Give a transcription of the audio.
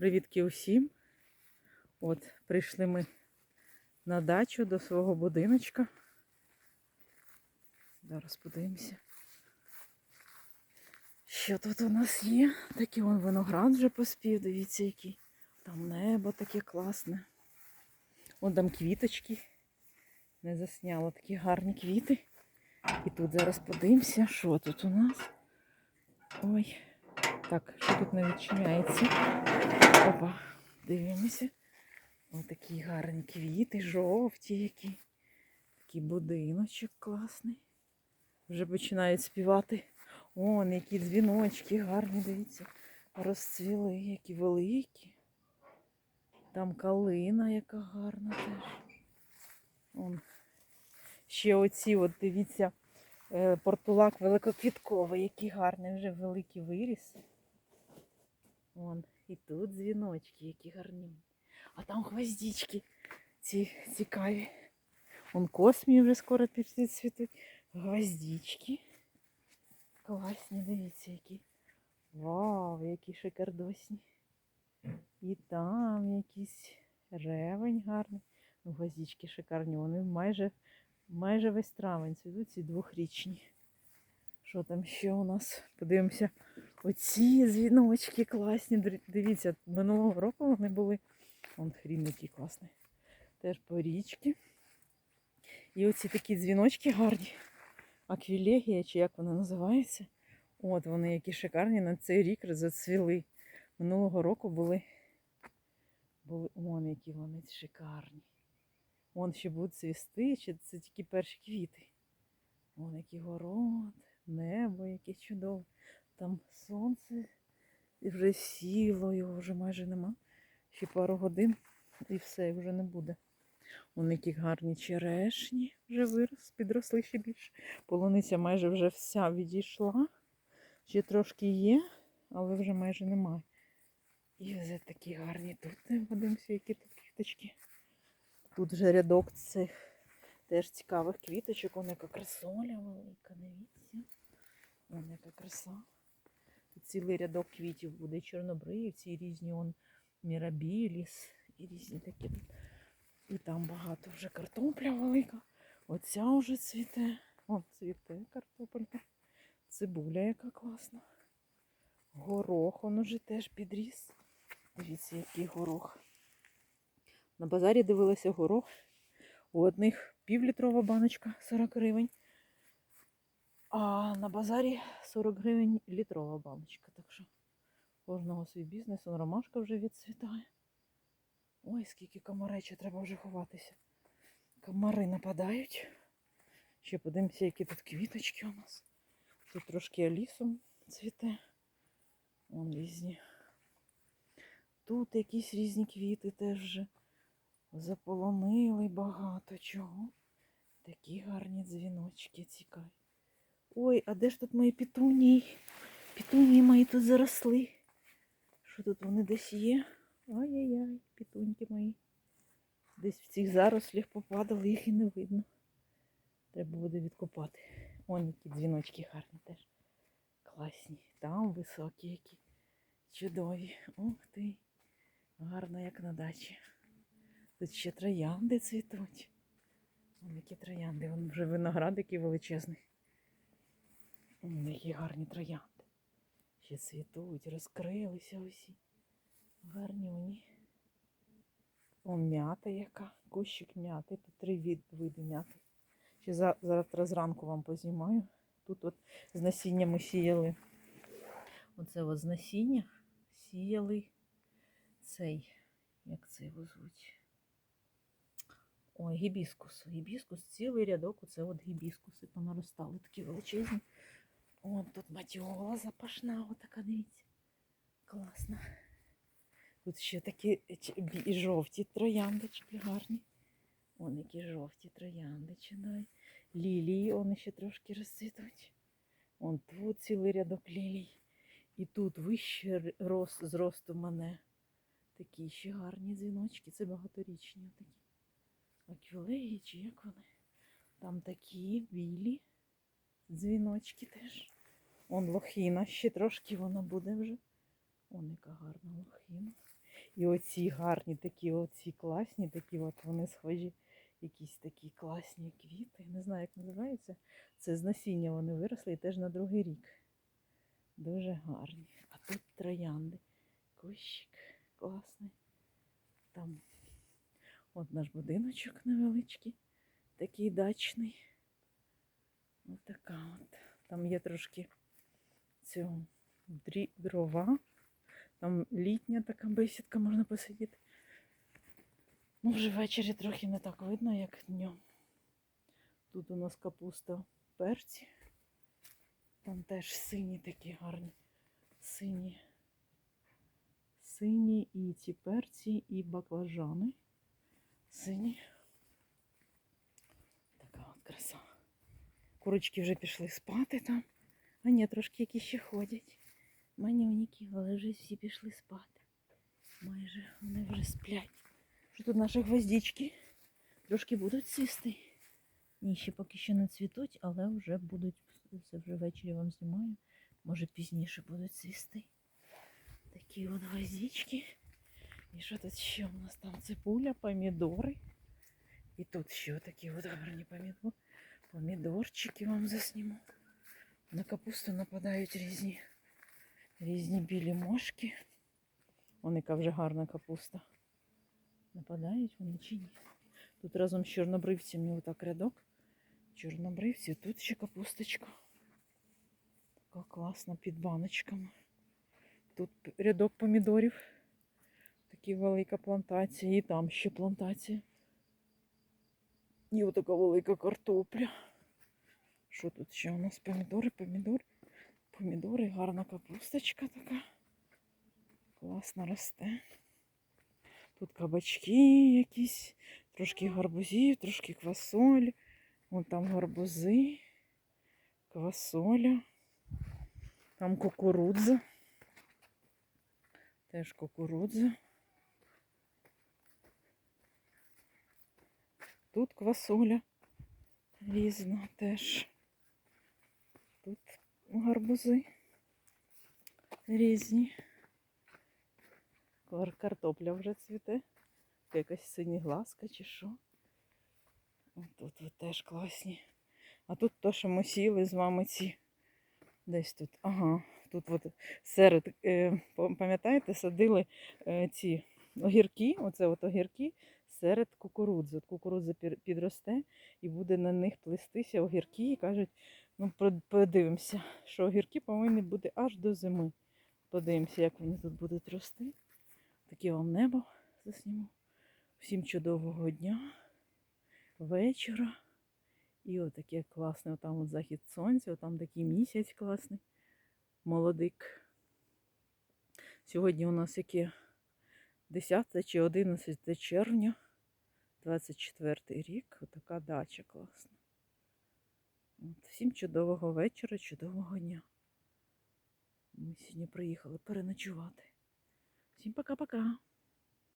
Привітки усім. От, прийшли ми на дачу до свого будиночка. Зараз подивимося. Що тут у нас є? Такий вон виноград вже поспів, дивіться, який. Там небо таке класне. Вон там квіточки. Не засняла такі гарні квіти. І тут зараз подивимося, що тут у нас. Ой. Так, що тут не відчиняється? Опа, дивимося. Ось такі гарні квіти, жовті які. Такий будиночок класний. Вже починають співати. Вон, які дзвіночки гарні, дивіться. Розцвіли, які великі. Там калина, яка гарна теж. Вон. Ще оці, от дивіться, е, портулак великоквітковий, який гарний, вже великий виріс. Вон, і тут дзвіночки, які гарні. А там гвоздички ці цікаві. Вон космії вже скоро цвітуть. Гвоздички. Класні, дивіться, які. Вау, які шикардосні. І там якийсь ревень гарний. Ну, Гвоздички шикарні. Вони майже, майже весь травень цвітуть ці двохрічні. Що там ще у нас? Подивимося. Оці дзвіночки класні. Дивіться, минулого року вони були. Вон хрін який класний. Теж порічки. І оці такі дзвіночки гарні. Аквілегія, чи як вона називається. От вони які шикарні на цей рік зацвіли. Минулого року були. були вон які вони шикарні. Вон ще будуть цвісти, чи це тільки перші квіти. Вон який город, небо яке чудове. Там сонце і вже сіло, його вже майже нема. Ще пару годин і все, вже не буде. Вон які гарні черешні вже вирос, підросли ще більше. Полуниця майже вже вся відійшла. Ще трошки є, але вже майже немає. І вже такі гарні тут. Подивимося, які тут квіточки. Тут вже рядок цих теж цікавих квіточок. Вон яка красоля велика, дивіться. Вон яка краса. Цілий рядок квітів буде. Чорнобривці, і різні он мірабіліс, і різні такі. І там багато вже картопля велика. Оця вже цвіте. О, цвіте картопелька. Цибуля яка класна. Горох, он уже теж підріс. Дивіться, який горох. На базарі дивилася горох. У одних півлітрова баночка 40 гривень. А на базарі 40 гривень літрова баночка. Так що кожного свій бізнес, он ромашка вже відцвітає. Ой, скільки комаречі, треба вже ховатися. Комари нападають. Ще подивимося, які тут квіточки у нас. Тут трошки алісом цвіте. Вон різні. Тут якісь різні квіти теж вже заполонили багато чого. Такі гарні дзвіночки цікаві. Ой, а де ж тут мої пітунії? Пітунії мої тут заросли. Що тут вони десь є? Ай-яй-яй, пітуньки мої. Десь в цих зарослях попадали, їх і не видно. Треба буде відкопати. Вон які дзвіночки гарні теж. Класні. Там високі які. Чудові. Ух ти. Гарно, як на дачі. Тут ще троянди цвітуть. Вон які троянди. Вон вже виноград який. Які гарні троянди. Ще цвітуть, розкрилися усі. Гарні вони. Вон м'ята яка. Кущик м'яти. Тут три види м'яти. Ще за, завтра зранку вам познімаю. Тут от з насіння ми сіяли. Оце от з насіння сіяли цей, як це його звуть? Ой, гібіскус. Гібіскус, цілий рядок, оце от гібіскуси понаростали, такі величезні. От тут матіола запашна, отака, дивіться. Класна. Тут ще такі жовті трояндочки гарні. Вон які жовті троянди чудові. Лілії, вони ще трошки розцвітуть. Вон тут цілий рядок лілій. І тут вище р- рос, зросту мене. Такі ще гарні дзвіночки. Це багаторічні такі. Аквілеї чи як вони? Там такі білі дзвіночки теж. Он лохіна, ще трошки вона буде вже. Он яка гарна лохина. І оці гарні, такі оці класні, такі от вони схожі, якісь такі класні квіти. Не знаю, як називається. Це з насіння вони виросли і теж на другий рік. Дуже гарні. А тут троянди. Кущик класний. Там от наш будиночок невеличкий, такий дачний. Ось така от. Там є трошки цього дрова. Там літня така бесідка, можна посидіти. Ну, вже ввечері трохи не так видно, як днем. Тут у нас капуста перці. Там теж сині такі гарні. Сині. Сині і ці перці, і баклажани. Сині. Така от краса. Курочки вже пішли спати там. А ні, трошки які ще ходять. Манюніки, але вже всі пішли спати. Майже вони вже сплять. Що тут наші гвоздички? Трошки будуть цвісти. Ні, ще поки що не цвітуть, але вже будуть. Це вже ввечері вам знімаю. Може пізніше будуть цвісти. Такі от гвоздички. І що тут ще у нас там? Цибуля, помідори. І тут ще такі от гарні помідори. Помідорчики вам засніму. На капусту нападають різні, різні білі мошки. Вон яка вже гарна капуста. Нападають вони чи ні? Тут разом з чорнобривцями отак рядок. Чорнобривці, тут ще капусточка. Така класна під баночками. Тут рядок помідорів. Такі велика плантація. І там ще плантація. І отака велика картопля. Що тут ще у нас? Помідори, помідори, помідори, гарна капусточка така. Класно росте. Тут кабачки якісь, трошки гарбузів, трошки квасолі. Вон там гарбузи, квасоля. Там кукурудза. Теж кукурудза. Тут квасоля різна теж. Тут гарбузи різні. Картопля вже цвіте. Якась синіглазка чи що. Тут теж класні. А тут то, що ми сіли з вами ці. Десь тут. Ага. Тут от серед, е, пам'ятаєте, садили е, ці огірки, оце от огірки серед кукурудзи. От кукурудза підросте і буде на них плестися огірки. І кажуть, ну подивимося, що огірки повинні бути аж до зими. Подивимося, як вони тут будуть рости. Таке вам небо засніму. Всім чудового дня, вечора. І отаке класне, отам от захід сонця, отам такий місяць класний, молодик. Сьогодні у нас яке 10 чи 11 червня, 24 рік. Отака дача класна. От, всім чудового вечора, чудового дня. Ми сьогодні приїхали переночувати. Всім пока-пока.